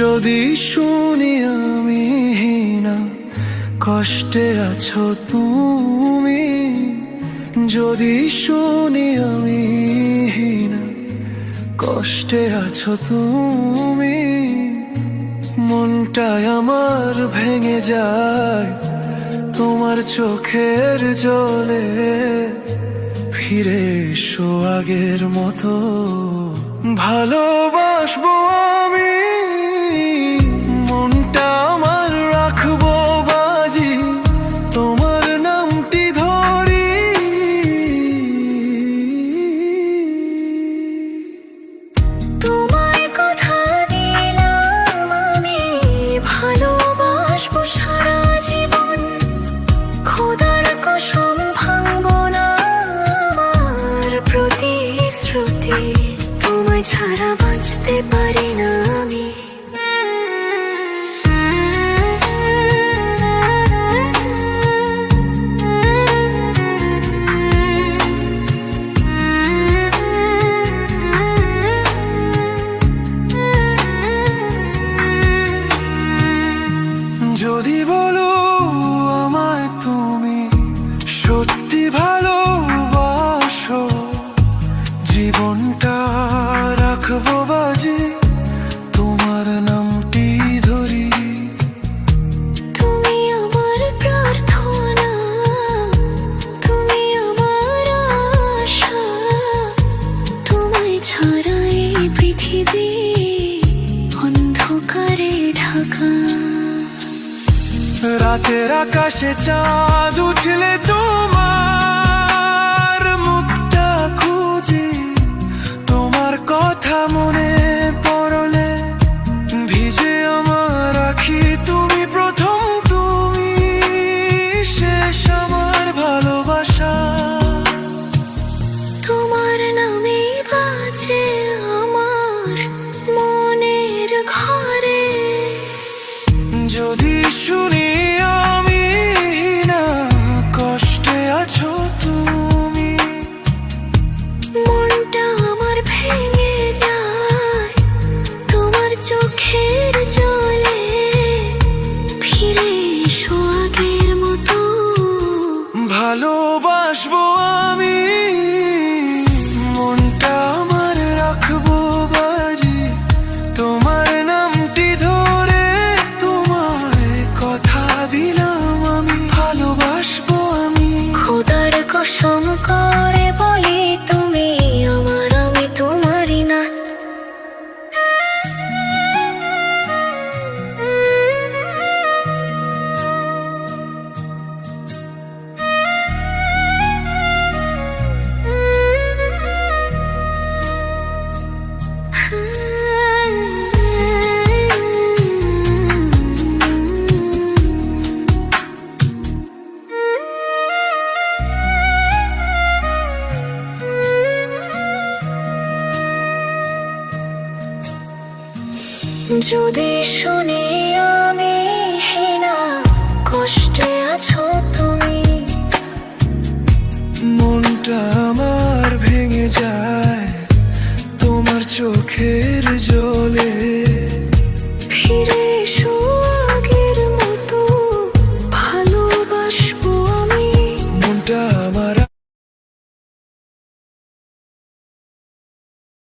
যদি শুনি আমি না কষ্টে আছো তুমি। যদি শুনি আমি না কষ্টে আছো তুমি মনটাই আমার ভেঙে যায়, তোমার চোখের জলে ফিরে এসো আগের মতো। ভালোবাসবো যদি বলো আমায় তুমি সত্যি ভালোবাসো। জীবনটা রাখব বাজি, তোমার নামটি ধরি। তুমি আমার প্রার্থনা, তুমি আমার আশা। পৃথিবী রাতের আকাশে চাঁদ উঠলে তোমার মুখটা খুঁজি। তোমার কথা মনে ভালোবাসবো আমি। মনটা রাখব তোমার নামটি ধরে তোমায় কথা দিলাম আমি। ভালোবাসবো আমি। খোদার কসম করে। যদি শুনি আমি হেনা কষ্টে আছো তুমি। মনটা আমার ভেঙে যায় তোমার চোখের জলে।